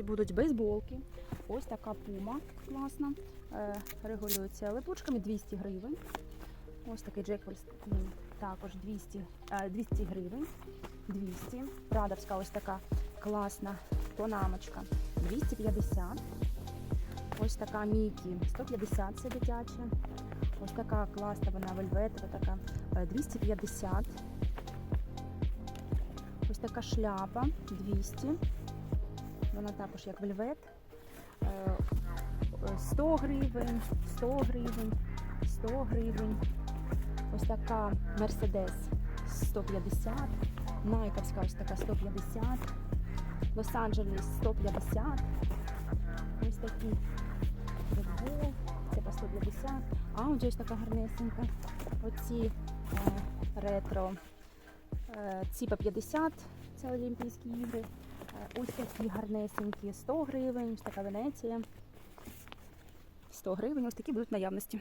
наявності будуть бейсболки. Ось така пума класна. Е, регулюється липучками 200 гривень. Ось такий Джек також 200, е, 200 гривень. 200. Радовська ось така класна тонамочка 250. Ось така Мікі 150 це дитяча. Ось така класна вона вельветова, така е, 250. Ось така шляпа 200. Вона також як вельвет. Е, е, 100 гривень, 100 гривень, 100 гривень. Ось така Мерседес 150. Найковська ось така 150. Лос-Анджелес 150. Ось такі футбол, це по 150. Ауді ось така гарнесенька. Оці е, ретро. Е, ці по 50, це Олімпійські ігри. Ось такі гарнесенькі 100 гривень, ось така Венеція. 100 гривень, ось такі будуть наявності.